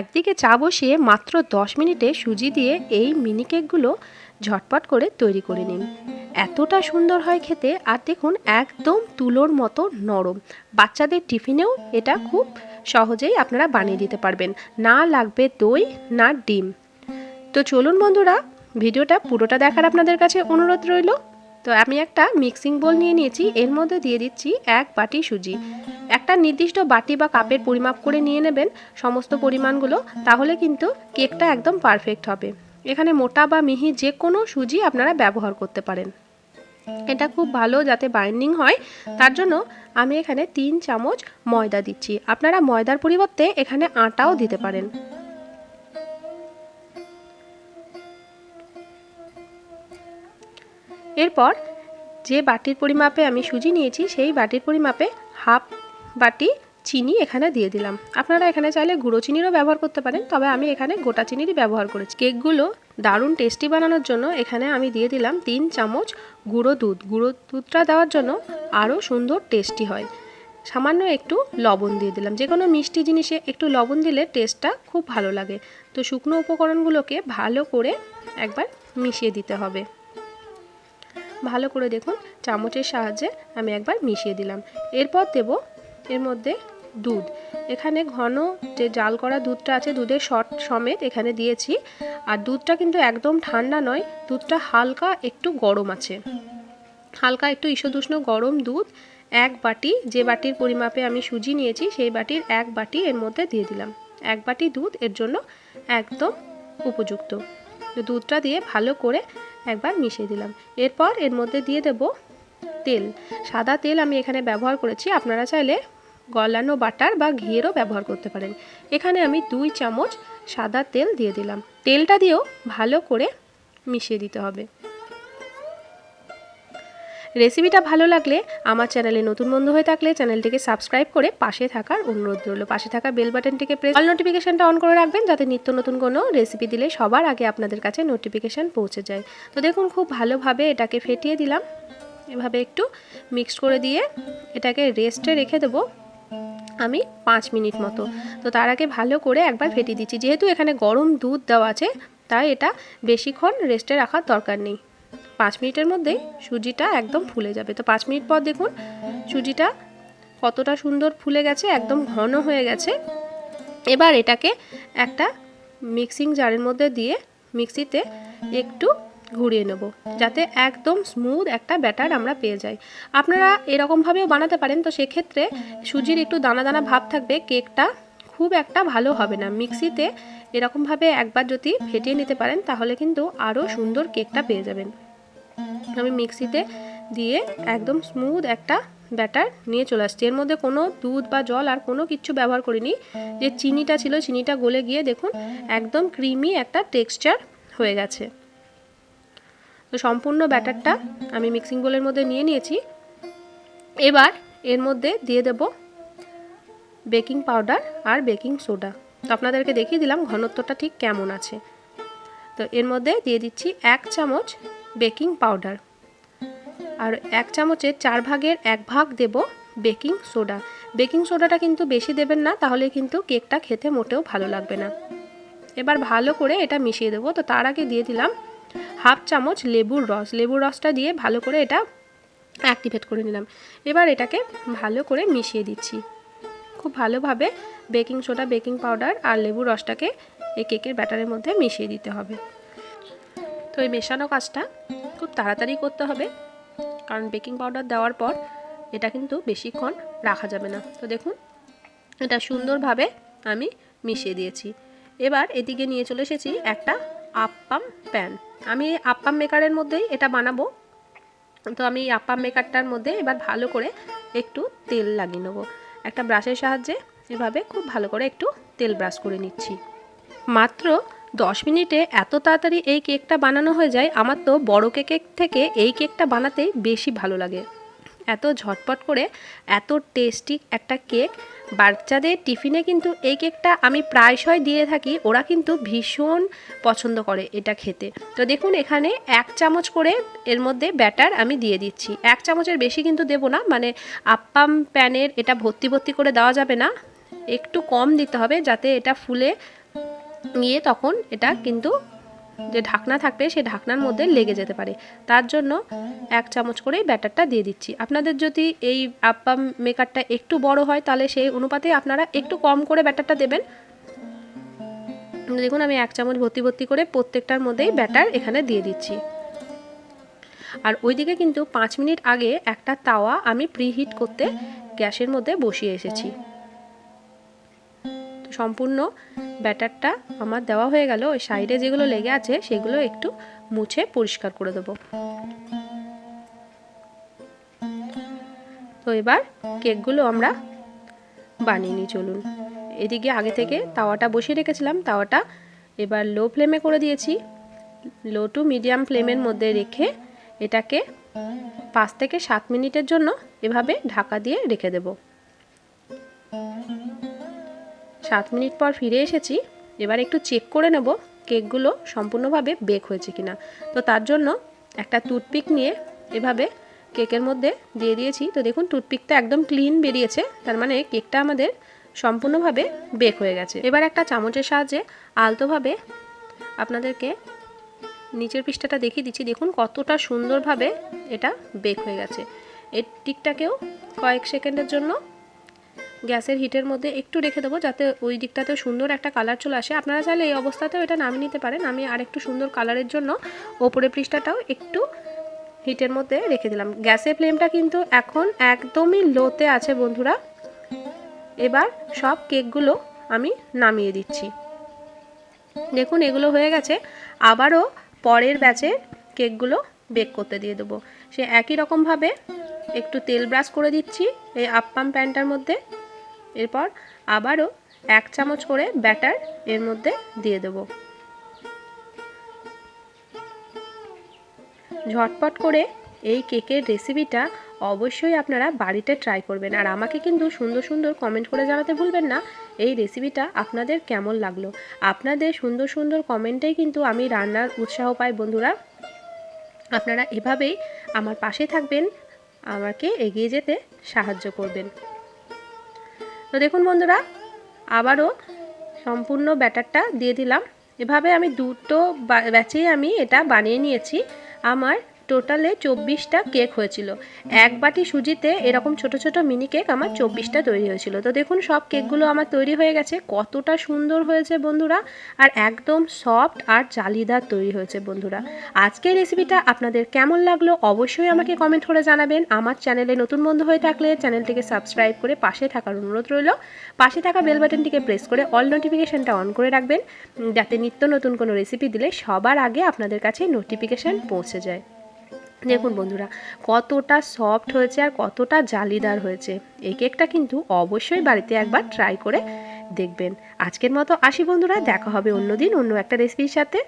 একদিকে চা বসিয়ে মাত্র 10 মিনিটে সুজি দিয়ে এই মিনি কেকগুলো ঝটপট করে তৈরি করে নিন। এতটা সুন্দর হয় খেতে আর দেখুন একদম তুলোর মতো নরম। বাচ্চাদের টিফিনেও এটা খুব সহজেই আপনারা বানিয়ে দিতে পারবেন। না লাগবে দই, না ডিম। তো চলুন বন্ধুরা, ভিডিওটা পুরোটা দেখার আপনাদের কাছে অনুরোধ রইল। তো আমি একটা মিক্সিং বোল নিয়ে নিয়েছি, এর মধ্যে দিয়ে দিচ্ছি এক বাটি সুজি। একটা নির্দিষ্ট বাটি বা কাপের পরিমাপ করে নিয়ে নেবেন সমস্ত পরিমাণগুলো, তাহলে কিন্তু কেকটা একদম পারফেক্ট হবে। এখানে মোটা বা মিহি যে কোনো সুজি আপনারা ব্যবহার করতে পারেন। এটা খুব ভালো যাতে বাইন্ডিং হয়, তার জন্য আমি এখানে তিন চামচ ময়দা দিচ্ছি। আপনারা ময়দার পরিবর্তে এখানে আটাও দিতে পারেন। এরপর যে বাটির পরিমাপে আমি সুজি নিয়েছি, সেই বাটির পরিমাপে হাফ বাটি চিনি এখানে দিয়ে দিলাম। আপনারা এখানে চাইলে গুঁড়ো চিনিরও ব্যবহার করতে পারেন, তবে আমি এখানে গোটা চিনিরই ব্যবহার করেছি। কেকগুলো দারুণ টেস্টি বানানোর জন্য এখানে আমি দিয়ে দিলাম তিন চামচ গুঁড়ো দুধ। গুঁড়ো দুধটা দেওয়ার জন্য আরও সুন্দর টেস্টি হয়। সামান্য একটু লবণ দিয়ে দিলাম। যে কোনো মিষ্টি জিনিসে একটু লবণ দিলে টেস্টটা খুব ভালো লাগে। তো শুকনো উপকরণগুলোকে ভালো করে একবার মিশিয়ে দিতে হবে। ভালো করে দেখুন, চামচের সাহায্যে আমি একবার মিশিয়ে দিলাম। এরপর দেব এর মধ্যে দুধ। এখানে ঘন যে জাল করা দুধটা আছে, দুধের শট সমেত এখানে দিয়েছি। আর দুধটা কিন্তু একদম ঠান্ডা নয়, দুধটা হালকা একটু গরম আছে। হালকা একটু ঈষদুষ্ণ গরম দুধ, এক বাটি, যে বাটির পরিমাপে আমি সুজি নিয়েছি, সেই বাটির এক বাটি এর মধ্যে দিয়ে দিলাম। এক বাটি দুধ এর জন্য একদম উপযুক্ত। দুধটা দিয়ে ভালো করে একবার মিশিয়ে দিলাম। এরপর এর মধ্যে দিয়ে দেব তেল। সাদা তেল আমি এখানে ব্যবহার করেছি। আপনারা চাইলে গলানো বাটার বা ঘিয়েরও ব্যবহার করতে পারেন। এখানে আমি দুই চামচ সাদা তেল দিয়ে দিলাম। তেলটা দিয়েও ভালো করে মিশিয়ে দিতে হবে। রেসিপিটা ভালো লাগলে আমার চ্যানেলে নতুন বন্ধু হয়ে থাকলে চ্যানেলটিকে সাবস্ক্রাইব করে পাশে থাকার অনুরোধ রইল। পাশে থাকা বেল বাটনটিকে প্রেস অল নোটিফিকেশনটা অন করে রাখবেন যাতে নিত্য নতুন কোনো রেসিপি দিলে সবার আগে আপনাদের কাছে নোটিফিকেশান পৌঁছে যায়। তো দেখুন, খুব ভালোভাবে এটাকে ফেটিয়ে দিলাম। এভাবে একটু মিক্সড করে দিয়ে এটাকে রেস্টে রেখে দেবো আমি পাঁচ মিনিট মতো। তো তার আগে ভালো করে একবার ফেটিয়ে দিচ্ছি। যেহেতু এখানে গরম দুধ দেওয়া আছে, তাই এটা বেশিক্ষণ রেস্টে রাখার দরকার নেই। পাঁচ মিনিটের মধ্যেই সুজিটা একদম ফুলে যাবে। তো পাঁচ মিনিট পর দেখুন, সুজিটা কতটা সুন্দর ফুলে গেছে, একদম ঘন হয়ে গেছে। এবার এটাকে একটা মিক্সিং জারের মধ্যে দিয়ে মিক্সিতে একটু ঘুরিয়ে নেব, যাতে একদম স্মুথ একটা ব্যাটার আমরা পেয়ে যাই। আপনারা এরকমভাবেও বানাতে পারেন, তো সেক্ষেত্রে সুজির একটু দানা দানা ভাব থাকবে, কেকটা খুব একটা ভালো হবে না। মিক্সিতে এরকমভাবে একবার যদি ফেটিয়ে নিতে পারেন, তাহলে কিন্তু আরও সুন্দর কেকটা পেয়ে যাবেন। আমি মিক্সিতে দিয়ে একদম স্মুথ একটা ব্যাটার নিয়ে চলে আসছি। এর মধ্যে কোনো দুধ বা জল আর কোনো কিছু ব্যবহার করিনি। যে চিনিটা ছিল, চিনিটা গলে গিয়ে দেখুন, একদম ক্রিমি একটা টেক্সচার হয়ে গেছে। তো সম্পূর্ণ ব্যাটারটা আমি মিক্সিং বোলের মধ্যে নিয়ে নিয়েছি। এবার এর মধ্যে দিয়ে দেব বেকিং পাউডার আর বেকিং সোডা তো আপনাদেরকে দেখিয়ে দিলাম ঘনত্বটা ঠিক কেমন আছে। তো এর মধ্যে দিয়ে দিচ্ছি এক চামচ বেকিং পাউডার। আর এক চামচের চার ভাগের এক ভাগ দেব বেকিং সোডা। বেকিং সোডাটা কিন্তু বেশি দেবেন না, তাহলে কিন্তু কেকটা খেতে মোটেও ভালো লাগবে না। এবার ভালো করে এটা মিশিয়ে দেবো। তো তার আগে দিয়ে দিলাম হাফ চামচ লেবুর রস। লেবুর রসটা দিয়ে ভালো করে এটা অ্যাক্টিভেট করে নিলাম। এবার এটাকে ভালো করে মিশিয়ে দিচ্ছি। খুব ভালোভাবে বেকিং সোডা, বেকিং পাউডার আর লেবুর রসটাকে এই কেকের ব্যাটারের মধ্যে মিশিয়ে দিতে হবে। তো এই মেশানো কাজটা খুব তাড়াতাড়ি করতে হবে। কারণ বেকিং পাউডার দেওয়ার পর এটা কিন্তু বেশিক্ষণ রাখা যাবে না। তো দেখুন, এটা সুন্দরভাবে আমি মিশিয়ে দিয়েছি। এবার এদিকে নিয়ে চলে এসেছি একটা আপ্পাম প্যান। আমি আপ্পাম মেকারের মধ্যেই এটা বানাবো। তো আমি এই আপ্পাম মেকারটার মধ্যে এবার ভালো করে একটু তেল লাগিয়ে নেব। একটা ব্রাশের সাহায্যে এভাবে খুব ভালো করে একটু তেল ব্রাশ করে নিচ্ছি। মাত্র দশ মিনিটে এত তাড়াতাড়ি এই কেকটা বানানো হয়ে যায়, আমার তো বড় কেকের থেকে এই কেকটা বানাতে বেশি ভালো লাগে। এত ঝটপট করে এত টেস্টি একটা কেক, বাচ্চাদের টিফিনে কিন্তু এই কেকটা আমি প্রায়শই দিয়ে থাকি, ওরা কিন্তু ভীষণ পছন্দ করে এটা খেতে। তো দেখুন, এখানে এক চামচ করে এর মধ্যে ব্যাটার আমি দিয়ে দিচ্ছি। এক চামচের বেশি কিন্তু দেবো না মানে আপ্পাম প্যানের এটা ভর্তি ভর্তি করে দেওয়া যাবে না। একটু কম দিতে হবে যাতে এটা ফুলে গিয়ে তখন এটা কিন্তু যে ঢাকনা থাকবে, সেই ঢাকনার মধ্যে লেগে যেতে পারে। তার জন্য এক চামচ করেই ব্যাটারটা দিয়ে দিচ্ছি। আপনাদের যদি এই আপ্পা মেকারটা একটু বড় হয়, তাহলে সেই অনুপাতে আপনারা একটু কম করে ব্যাটারটা দেবেন। দেখুন, আমি এক চামচ ভর্তি ভর্তি করে প্রত্যেকটার মধ্যেই ব্যাটার এখানে দিয়ে দিচ্ছি। আর ওইদিকে কিন্তু পাঁচ মিনিট আগে একটা তাওয়া আমি প্রিহিট করতে গ্যাসের মধ্যে বসিয়ে এসেছি। সম্পূর্ণ ব্যাটারটা আমার দেওয়া হয়ে গেল। ওই সাইডে যেগুলো লেগে আছে, সেগুলো একটু মুছে পরিষ্কার করে দেবো। তো এবার কেকগুলো আমরা বানিয়ে নিই, চলুন। এদিকে আগে থেকে তাওয়াটা বসিয়ে রেখেছিলাম। তাওয়াটা এবার লো ফ্লেমে করে দিয়েছি। লো টু মিডিয়াম ফ্লেমের মধ্যে রেখে এটাকে পাঁচ থেকে সাত মিনিটের জন্য এভাবে ঢাকা দিয়ে রেখে দেব। সাত মিনিট পর ফিরে এসেছি। এবার একটু চেক করে নেব কেকগুলো সম্পূর্ণভাবে বেক হয়েছে কিনা। তো তার জন্য একটা টুথপিক নিয়ে এভাবে কেকের মধ্যে দিয়ে দিয়েছি। তো দেখুন টুথপিকটা একদম ক্লিন বেরিয়েছে। তার মানে কেকটা আমাদের সম্পূর্ণভাবে বেক হয়ে গেছে। এবার একটা চামচের সাহায্যে আলতোভাবে আপনাদেরকে নিচের পৃষ্ঠাটা দেখিয়ে দিচ্ছি। দেখুন, কতটা সুন্দরভাবে এটা বেক হয়ে গেছে। এর দিকটাকেও কয়েক সেকেন্ডের জন্য গ্যাসের হিটের মধ্যে একটু রেখে দেবো যাতে ওই দিকটাতেও সুন্দর একটা কালার চলে আসে। আপনারা চাইলে এই অবস্থাতেও এটা নামিয়ে নিতে পারেন। আমি আর একটু সুন্দর কালারের জন্য ওপরে পৃষ্ঠাটাও একটু হিটের মধ্যে রেখে দিলাম। গ্যাসের ফ্লেমটা কিন্তু এখন একদমই লোতে আছে বন্ধুরা। এবার সব কেকগুলো আমি নামিয়ে দিচ্ছি। দেখুন, এগুলো হয়ে গেছে। আবারও পরের ব্যাচের কেকগুলো বেক করতে দিয়ে দেবো। সে একই রকমভাবে একটু তেল ব্রাশ করে দিচ্ছি এই আপ্পাম প্যানটার মধ্যে। এরপর আবারও এক চামচ করে ব্যাটার এর মধ্যে দিয়ে দেবো। ঝটপট করে এই কেকের রেসিপিটা অবশ্যই আপনারা বাড়িতে ট্রাই করবেন। আর আমাকে কিন্তু সুন্দর সুন্দর কমেন্ট করে জানাতে ভুলবেন না, এই রেসিপিটা আপনাদের কেমন লাগল? আপনাদের সুন্দর সুন্দর কমেন্টেই কিন্তু আমি রান্নার উৎসাহ পাই, বন্ধুরা। আপনারা এভাবেই আমার পাশে থাকবেন, আমাকে এগিয়ে যেতে সাহায্য করবেন। তো দেখুন বন্ধুরা, আবারও সম্পূর্ণ ব্যাটারটা দিয়ে দিলাম। এভাবে আমি দুটো ব্যাচেই আমি এটা বানিয়ে নিয়েছি। আমার টোটালে চব্বিশটা কেক হয়েছিল। এক বাটি সুজিতে এরকম ছোট ছোট মিনি কেক আমার চব্বিশটা তৈরি হয়েছিল। তো দেখুন, সব কেকগুলো আমার তৈরি হয়ে গেছে। কতটা সুন্দর হয়েছে বন্ধুরা, আর একদম সফট আর জালিদার তৈরি হয়েছে বন্ধুরা। আজকের রেসিপিটা আপনাদের কেমন লাগল অবশ্যই আমাকে কমেন্ট করে জানাবেন। আমার চ্যানেলে নতুন বন্ধু হয়ে থাকলে চ্যানেলটিকে সাবস্ক্রাইব করে পাশে থাকার অনুরোধ রইল। পাশে থাকা বেল বাটনটিকে প্রেস করে অল নোটিফিকেশানটা অন করে রাখবেন, যাতে নিত্য নতুন কোনো রেসিপি দিলে সবার আগে আপনাদের কাছে নোটিফিকেশান পৌঁছে যায়। দেখুন বন্ধুরা, কতটা সফট হয়েছে আর কতটা জালিদার হয়েছে। এই কেকটা কিন্তু অবশ্যই বাড়িতে একবার ট্রাই করে দেখবেন। আজকের মতো আসি বন্ধুরা, দেখা হবে অন্যদিন অন্য একটা রেসিপির সাথে।